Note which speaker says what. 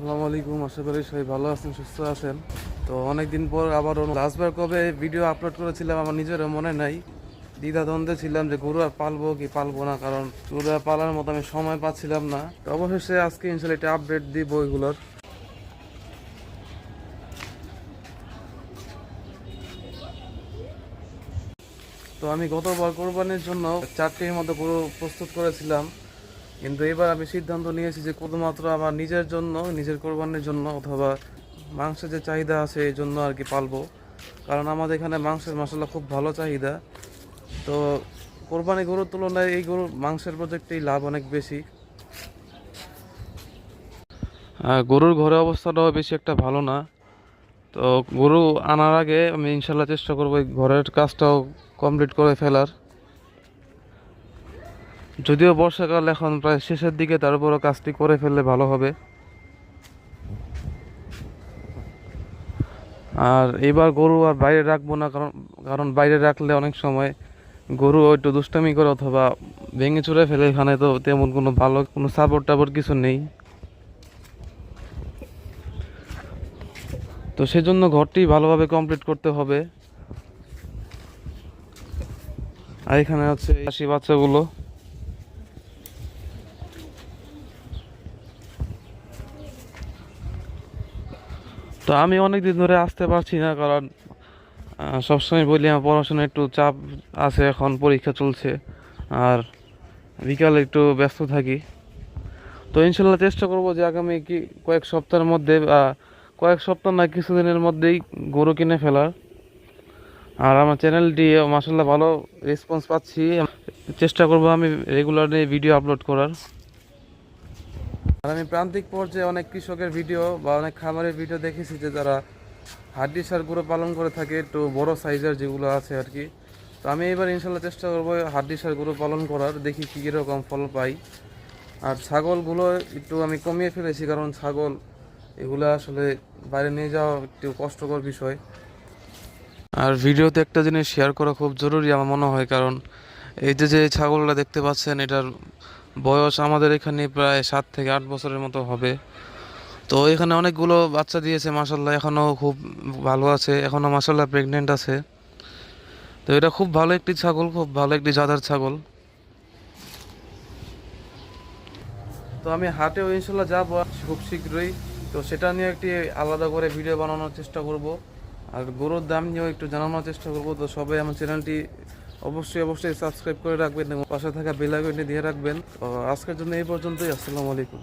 Speaker 1: আসসালামু আলাইকুম, আশা করি সবাই ভালো আছেন, সুস্থ আছেন। তো অনেকদিন পর আবার লাস্টবার কবে ভিডিও আপলোড করেছিলাম, আমার নিজেরও মনে নাই। দ্বিধা দ্বন্দ্বে ছিলাম যে গরু আর পালবো কি পালবো না, কারণ গরু আর পালার মতো আমি সময় পাচ্ছিলাম না। তো অবশেষে আজকে ইনশাল্লাহ একটা আপডেট দিব ওইগুলোর তো আমি গতবার কোরবানির জন্য চারটির মতো গরু প্রস্তুত করেছিলাম। কিন্তু এবার আমি সিদ্ধান্ত নিয়েছি যে শুধুমাত্র আমার নিজের জন্য, নিজের কোরবানির জন্য অথবা মাংসের যে চাহিদা আছে এই জন্য আর কি পালবো। কারণ আমাদের এখানে মাংসের মশলা খুব ভালো চাহিদা। তো কোরবানি গরুর তুলনায় এই গরুর মাংসের প্রজেক্টেই লাভ অনেক বেশি। গরুর ঘরে অবস্থাটাও বেশি একটা ভালো না। তো গরু আনার আগে আমি ইনশাল্লাহ চেষ্টা করব ঘরের কাজটাও কমপ্লিট করে ফেলার। যদিও বর্ষাকাল এখন প্রায় শেষের দিকে তারপরও কাজটি করে ফেললে ভালো হবে। আর এবার গরু আর বাইরে রাখব না, কারণ কারণ বাইরে রাখলে অনেক সময় গরু একটু দুষ্টামি করে অথবা ভেঙে চুরে ফেলে। এখানে তো তেমন কোনো ভালো কোনো সাপোর্ট টাপোর্ট কিছু নেই। তো সেজন্য ঘরটি ভালোভাবে কমপ্লিট করতে হবে। আর এখানে হচ্ছে হাসি বাচ্চাগুলো। তো আমি অনেক দিন ধরে আসতে পারছি না, কারণ সবসময় বলি আমার পড়াশোনায় একটু চাপ আছে, এখন পরীক্ষা চলছে, আর বিকালে একটু ব্যস্ত থাকি। তো ইনশাল্লাহ চেষ্টা করব যে আগামী কি, কয়েক সপ্তাহের মধ্যে কয়েক সপ্তাহ না কিছুদিনের মধ্যেই গরু কিনে ফেলার। আর আমার চ্যানেলটি মাসাল্লাহ ভালো রেসপন্স পাচ্ছি। চেষ্টা করব আমি রেগুলারলি ভিডিও আপলোড করার। আর আমি প্রান্তিক পর্যায়ে অনেক কৃষকের ভিডিও বা অনেক খামারের ভিডিও দেখেছি যে যারা হাড্ডি সার গরু পালন করে থাকে, একটু বড় সাইজের যেগুলো আছে আর কি। তো আমি এবার ইনশাল্লাহ চেষ্টা করব হাড্ডি সার গরু পালন করার, দেখি কী কীরকম ফল পাই। আর ছাগলগুলো একটু আমি কমিয়ে ফেলেছি কারণ ছাগল এগুলো আসলে বাইরে নিয়ে যাওয়া একটু কষ্টকর বিষয়। আর ভিডিওতে একটা জিনিস শেয়ার করা খুব জরুরি আমার মনে হয়, কারণ এই যে যে ছাগলটা দেখতে পাচ্ছেন, এটার বয়স আমাদের এখানে প্রায় সাত থেকে আট বছরের মতো হবে। তো এখানে অনেকগুলো বাচ্চা দিয়েছে মাসাল্লাহ এখনও খুব ভালো আছে, এখনও মাসাল্লাহ প্রেগনেন্ট আছে। তো এটা খুব ভালো একটি ছাগল, খুব ভালো একটি জাদার ছাগল। তো আমি হাটেও ইনশাল্লাহ যাব খুব শীঘ্রই। তো সেটা নিয়ে একটি আলাদা করে ভিডিও বানানোর চেষ্টা করব। আর গরুর দাম নিয়েও একটু জানানোর চেষ্টা করব। তো সবাই আমার চ্যানেলটি অবশ্যই অবশ্যই সাবস্ক্রাইব করে রাখবেন এবং পাশে থাকা বেল আইকনটি দিয়ে রাখবেন। আজকের জন্য এই পর্যন্তই, আসসালামু আলাইকুম।